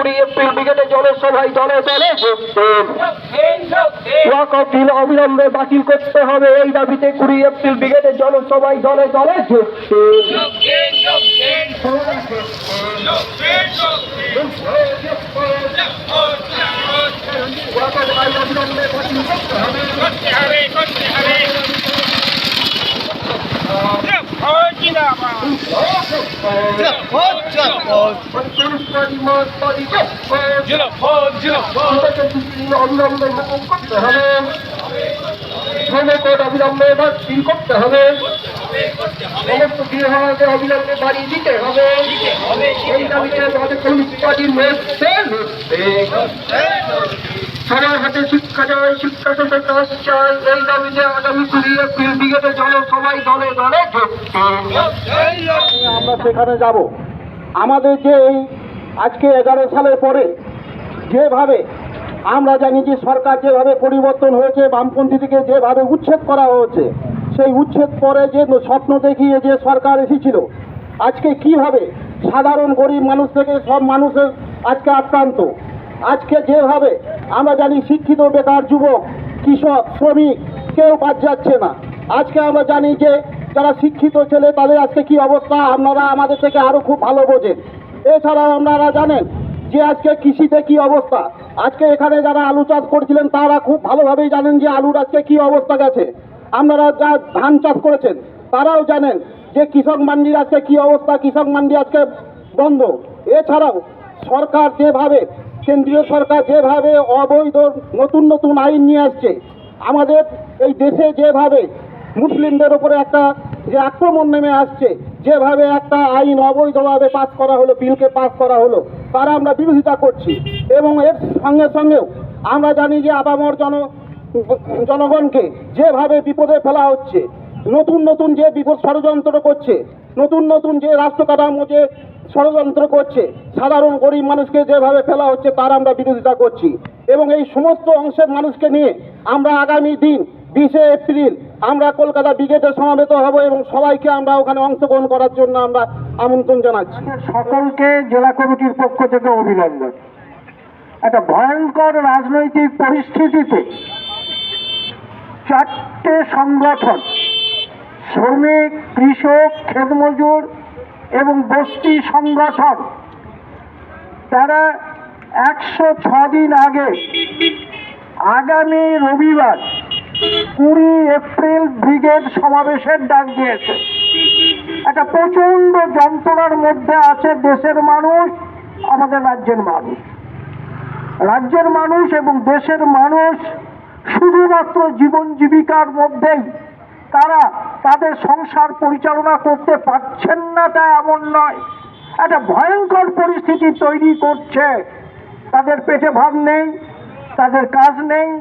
কুড়ি এপ্রিল জনসভায় অবিলম্বে বাতিল করতে হবে এই দাবিতে কুড়ি এপ্রিল ব্রিগেডে জনসভায় দলে দলে দেন ওয়াকফ আইন অবিলম্বে বাতিল করতে হবে সন্ত্রাসবাদী মতবাদী অবিলম্বে মুকুব করতে হবে ধর্মকোট অবিলম্বে বাতিল করতে হবে সমস্ত গৃহকে অবিলম্বে বাড়ি দিতে হবে এই দাবিতে পার্টির মধ্যে সবার হাতে শিক্ষা চাই শিক্ষা থেকে কাজ চাই এই দাবিতে আগামী কুড়ি এপ্রিল ব্রিগেডে জনসভায় দলে দলে। আমরা সেখানে যাব। আমাদের যে এই আজকে এগারো সালের পরে যেভাবে আমরা জানি যে সরকার যেভাবে পরিবর্তন হয়েছে, বামপন্থী থেকে যেভাবে উচ্ছেদ করা হয়েছে, সেই উচ্ছেদ পরে যে স্বপ্ন দেখিয়ে যে সরকার এসেছিল, আজকে কীভাবে সাধারণ গরিব মানুষ থেকে সব মানুষের আজকে আক্রান্ত? আজকে যেভাবে আমরা জানি শিক্ষিত, বেকার, যুবক, কৃষক, শ্রমিক, কেউ বাদ যাচ্ছে না। আজকে আমরা জানি যে যারা শিক্ষিত ছেলে, তাদের আজকে কি অবস্থা? আপনারা আমাদের থেকে আরও খুব ভালো বোঝেন। এছাড়াও আপনারা জানেন যে আজকে কৃষিতে কি অবস্থা। আজকে এখানে যারা আলু চাষ করছিলেন, তারা খুব ভালোভাবেই জানেন যে আলুর আজকে কি অবস্থা গেছে। আপনারা যা ধান চাষ করেছেন, তারাও জানেন যে কৃষক মান্ডির আজকে কি অবস্থা, কৃষক মান্ডি আজকে বন্ধ। এছাড়াও সরকার যেভাবে, কেন্দ্রীয় সরকার যেভাবে অবৈধ নতুন নতুন আইন নিয়ে আসছে, আমাদের এই দেশে যেভাবে মুসলিমদের উপরে একটা যে আক্রমণ নেমে আসছে, যেভাবে একটা আইন অবৈধভাবে পাস করা হলো, বিলকে পাস করা হলো, তারা আমরা বিরোধিতা করছি। এবং এর সঙ্গে সঙ্গেও আমরা জানি যে আবামর জন, জনগণকে যেভাবে বিপদে ফেলা হচ্ছে, নতুন নতুন যে বিপদ ষড়যন্ত্র করছে, নতুন নতুন যে রাষ্ট্র কাঠামো যে ষড়যন্ত্র করছে, সাধারণ গরিব মানুষকে যেভাবে ফেলা হচ্ছে, তার আমরা বিরোধিতা করছি। এবং এই সমস্ত অংশের মানুষকে নিয়ে আমরা আগামী দিন বিশে এপ্রিল আমরা কলকাতা ব্রিগেডে সমাবেত হব এবং সবাইকে আমরা ওখানে অংশগ্রহণ করার জন্য আমরা আমন্ত্রণ জানাচ্ছি। সকলকে জেলা কমিটির পক্ষ থেকে অভিনন্দন। একটা ভয়ঙ্কর রাজনৈতিক পরিস্থিতিতে চারটে সংগঠন, শ্রমিক, কৃষক, খেতমজুর এবং বস্তি সংগঠন, তারা একশো দিন আগে আগামী রবিবার কুড়ি এপ্রিল ব্রিগেড সমাবেশের ডাক দিয়েছে। একটা প্রচণ্ড যন্ত্রণার মধ্যে আছে দেশের মানুষ, আমাদের রাজ্যের মানুষ। রাজ্যের মানুষ এবং দেশের মানুষ শুধুমাত্র জীবন জীবিকার মধ্যেই তারা তাদের সংসার পরিচালনা করতে পারছেন না তা এমন নয়। একটা ভয়ঙ্কর পরিস্থিতি তৈরি করছে। তাদের পেটে ভাব নেই, তাদের কাজ নেই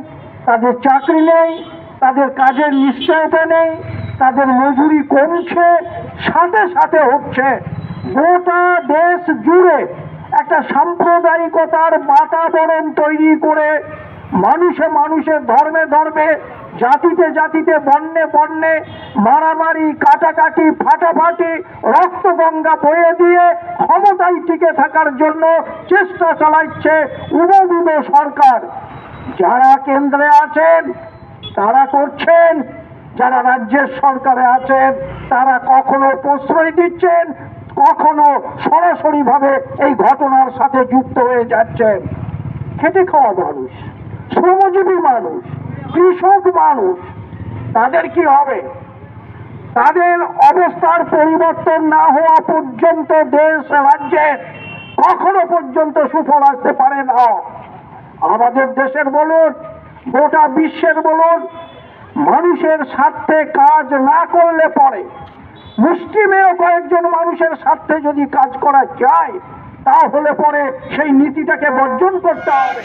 তাদের চাকরি নেই, তাদের কাজের নিশ্চয়তা নেই, তাদের মজুরি কমছে, সাথে সাথে হচ্ছে গোটা দেশ জুড়ে একটা সাম্প্রদায়িকতার বাতাবরণ তৈরি করে মানুষে মানুষে, ধর্মে ধর্মে, জাতিতে জাতিতে, বর্ণে বর্ণে মারামারি, কাটাকাটি, ফাটাফাটি, রক্তগঙ্গা বয়ে দিয়ে ক্ষমতায় টিকে থাকার জন্য চেষ্টা চালাচ্ছে উবুদ সরকার। যারা কেন্দ্রে আছেন, তারা করছেন। যারা রাজ্যের সরকারে আছেন, তারা কখনো প্রশ্রয় দিচ্ছেন, কখনো সরাসরিভাবে এই ঘটনার সাথে যুক্ত হয়ে যাচ্ছেন। খেটে খাওয়া মানুষ, শ্রমজীবী মানুষ, কৃষক মানুষ, তাদের কি হবে? তাদের অবস্থার পরিবর্তন না হওয়া পর্যন্ত দেশ রাজ্যের কখনো পর্যন্ত সুফল আসতে পারে না। আমাদের দেশের বলুন, গোটা বিশ্বের বলুন, মানুষের স্বার্থে কাজ না করলে পরে মুসলিমেও কয়েকজন মানুষের স্বার্থে যদি কাজ করা যায়, তাহলে পরে সেই নীতিটাকে বর্জন করতে হবে।